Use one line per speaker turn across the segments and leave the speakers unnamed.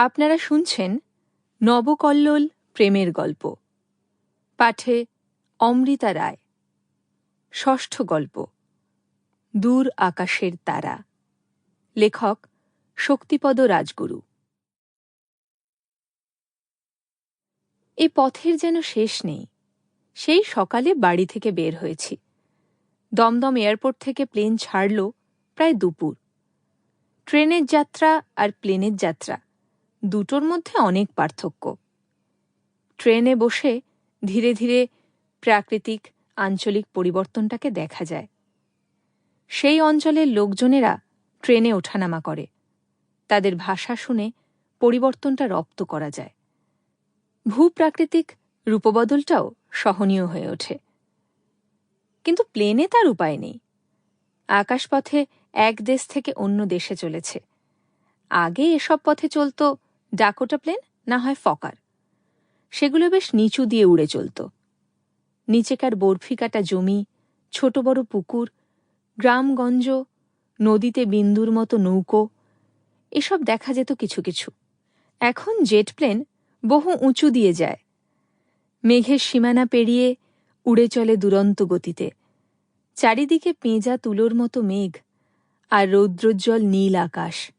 আপনারা শুনছেন নবকল্লোল প্রেমের গল্প। পাঠে অমৃতা রায়। ষষ্ঠ গল্প। দূর আকাশের তারা। লেখক শক্তিপদ রাজগুরু। এ পথের যেন শেষ নেই। সেই সকালে বাড়ি থেকে বের হয়েছি। দমদম এয়ারপোর্ট থেকে প্লেন ছাড়ল প্রায় দুপুর। ট্রেনের যাত্রা আর প্লেনের যাত্রা। দুটোর মধ্যে অনেক পার্থক্য। ট্রেনে বসে ধীরে ধীরে প্রাকৃতিক, আঞ্চলিক পরিবর্তনটাকে দেখা যায়। সেই অঞ্চলের লোকজনেরা ট্রেনে ওঠানামা করে। তাদের ভাষা শুনে পরিবর্তনটা রপ্ত করা যায়। ভূপ্রাকৃতিক রূপবদলটাও সহনীয় হয়ে ওঠে। কিন্তু প্লেনে তার উপায় নেই। আকাশপথে এক দেশ থেকে অন্য দেশে চলেছে। আগে এসব পথে চলত ডাকোটা প্লেন, না হয় ফকার। সেগুলো বেশ নিচু দিয়ে উড়ে চলত। নিচেকার বরফি কাটা জমি, ছোট বড় পুকুর, গ্রামগঞ্জ, নদীতে বিন্দুর মতো নৌকো, এসব দেখা যেত কিছু কিছু। এখন জেট প্লেন বহু উঁচু দিয়ে যায়। মেঘের সীমানা পেরিয়ে উড়ে চলে দুরন্ত গতিতে। চারিদিকে পেঁজা তুলোর মতো মেঘ আর রৌদ্রোজ্জ্বল নীল আকাশ।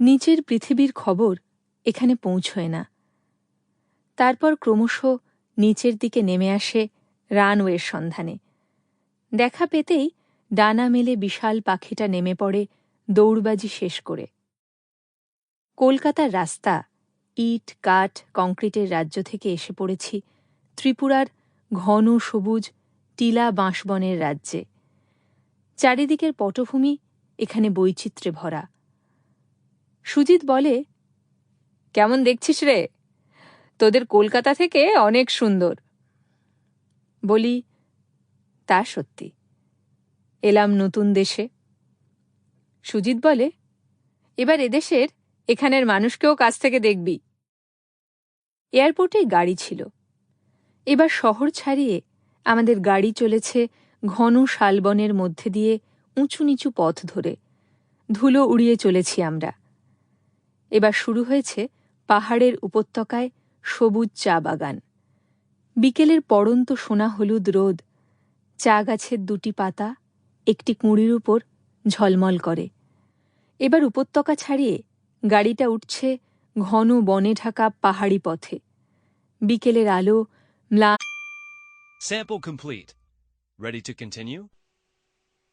নিচের পৃথিবীর খবর এখানে পৌঁছয় না। তারপর ক্রমশ নিচের দিকে নেমে আসে রানওয়ের সন্ধানে। দেখা পেতেই ডানা মেলে বিশাল পাখিটা নেমে পড়ে দৌড়বাজি শেষ করে। কলকাতার রাস্তা, ইট, কাঠ, কংক্রিটের রাজ্য থেকে এসে পড়েছি ত্রিপুরার ঘন সবুজ টিলা বাঁশবনের রাজ্যে। চারিদিকের পটভূমি এখানে বৈচিত্র্যে ভরা। সুজিত বলে, কেমন দেখছিস রে? তোদের কলকাতা থেকে অনেক সুন্দর। বলি, তা সত্যি, এলাম নতুন দেশে। সুজিত বলে, এবার এদেশের এখানের মানুষকেও কাছ থেকে দেখবি। এয়ারপোর্টে গাড়ি ছিল। এবার শহর ছাড়িয়ে আমাদের গাড়ি চলেছে ঘন শালবনের মধ্যে দিয়ে উঁচু নিচু পথ ধরে। ধুলো উড়িয়ে চলেছি আমরা। এবার শুরু হয়েছে পাহাড়ের উপত্যকায় সবুজ চা বাগান বিকেলের পড়ন্ত সোনা হলুদ রোদ, চা গাছের দুটি পাতা, একটি কুঁড়ির উপর ঝলমল করে এবার উপত্যকা ছাড়িয়ে গাড়িটা উঠছে ঘন বনে ঢাকা পাহাড়ি পথে বিকেলের আলো ম্লা
Sample complete. Ready to continue?